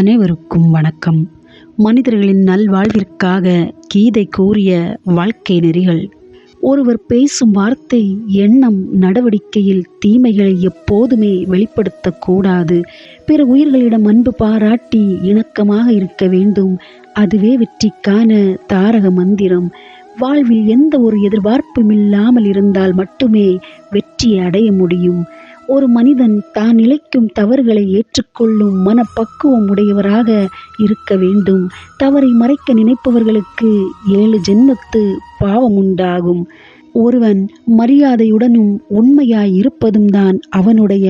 அனைவருக்கும் வணக்கம். மனிதர்களின் நல்வாழ்விற்காக கீதை கூறிய வாழ்க்கை நெறிகள். ஒருவர் பேசும் வார்த்தை எண்ணம் நடவடிக்கையில் தீமைகளை எப்போதுமே வெளிப்படுத்தக்கூடாது. பிற உயிர்களிடம் அன்பு பாராட்டி இணக்கமாக இருக்க வேண்டும். அதுவே வெற்றிக்கான தாரக மந்திரம். வாழ்வில் எந்த ஒரு எதிர்பார்ப்பும் இல்லாமல் இருந்தால் மட்டுமே வெற்றியை அடைய முடியும். ஒரு மனிதன் தான் நிலைக்கும் தவறுகளை ஏற்றுக்கொள்ளும் மனப்பக்குவம் உடையவராக இருக்க வேண்டும். தவறை மறைக்க நினைப்பவர்களுக்கு ஏழு ஜென்மத்து பாவம் உண்டாகும். ஒருவன் மரியாதையுடனும் உண்மையாய் இருப்பதும் தான் அவனுடைய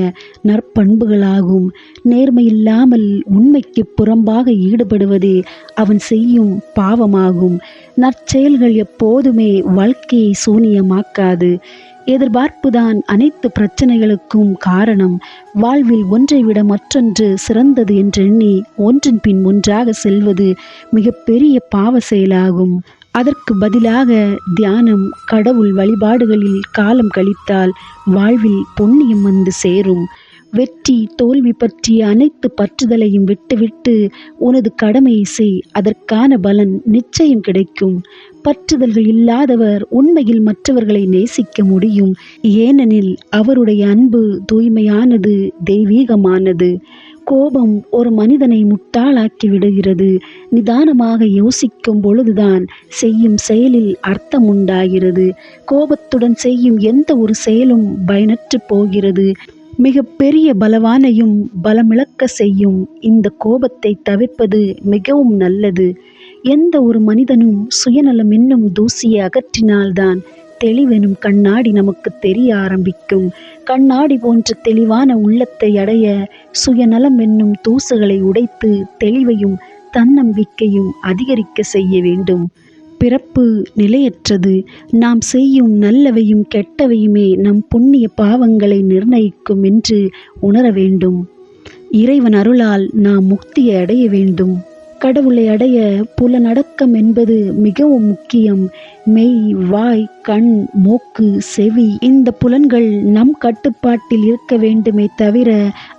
நற்பண்புகளாகும். நேர்மையில்லாமல் உண்மைக்கு புறம்பாக ஈடுபடுவதே அவன் செய்யும் பாவமாகும். நற்செயல்கள் எப்போதுமே வாழ்க்கையை சூனியமாக்காது. எதிர்பார்ப்புதான் அனைத்து பிரச்சனைகளுக்கும் காரணம். வாழ்வில் ஒன்றை விட மற்றொன்று சிறந்தது என்றெண்ணி ஒன்றின் பின் ஒன்றாக செல்வது மிகப்பெரிய பாவ செயலாகும். அதற்கு பதிலாக தியானம் கடவுள் வழிபாடுகளில் காலம் கழித்தால் வாழ்வில் பொன்னியம் வந்து சேரும். வெற்றி தோல்வி பற்றிய அனைத்து பற்றுதலையும் விட்டுவிட்டு உனது கடமையை செய். அதற்கான பலன் நிச்சயம் கிடைக்கும். பற்றுதல்கள் இல்லாதவர் உண்மையில் மற்றவர்களை நேசிக்க முடியும். ஏனெனில் அவருடைய அன்பு தூய்மையானது தெய்வீகமானது. கோபம் ஒரு மனிதனை முட்டாளாக்கி விடுகிறது. நிதானமாக யோசிக்கும் பொழுதுதான் செய்யும் செயலில் அர்த்தம் உண்டாகிறது கோபத்துடன் செய்யும் எந்த ஒரு செயலும் பயனற்று போகிறது. மிக பெரிய பலவானையும் பலமிழக்க செய்யும் இந்த கோபத்தை தவிர்ப்பது மிகவும் நல்லது. எந்த ஒரு மனிதனும் சுயநலம் என்னும் தூசியை அகற்றினால்தான் தெளிவெனும் கண்ணாடி நமக்கு தெரிய ஆரம்பிக்கும். கண்ணாடி போன்ற தெளிவான உள்ளத்தை அடைய சுயநலம் என்னும் தூசுகளை உடைத்து தெளிவையும் தன்னம்பிக்கையும் அதிகரிக்க செய்ய வேண்டும். பிறப்பு நிலையற்றது. நாம் செய்யும் நல்லவையும் கெட்டவையுமே நம் புண்ணிய பாவங்களை நிர்ணயிக்கும் என்று உணர வேண்டும். இறைவன் அருளால் நாம் முக்தியை அடைய வேண்டும். கடவுளை அடைய புலனடக்கம் என்பது மிகவும் முக்கியம். மெய் வாய் கண் மூக்கு செவி இந்த புலன்கள் நம் கட்டுப்பாட்டில் இருக்க வேண்டுமே தவிர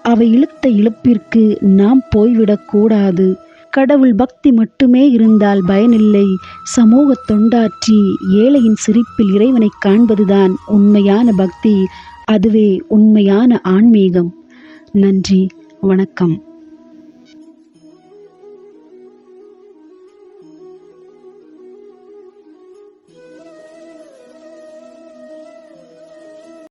அவை இழுத்த இழுப்பிற்கு நாம் போய்விடக்கூடாது கடவுள் பக்தி மட்டுமே இருந்தால் பயனில்லை. சமூக தொண்டாற்றி ஏழையின் சிரிப்பில் இறைவனை காண்பதுதான் உண்மையான பக்தி. அதுவே உண்மையான ஆன்மீகம். நன்றி. வணக்கம்.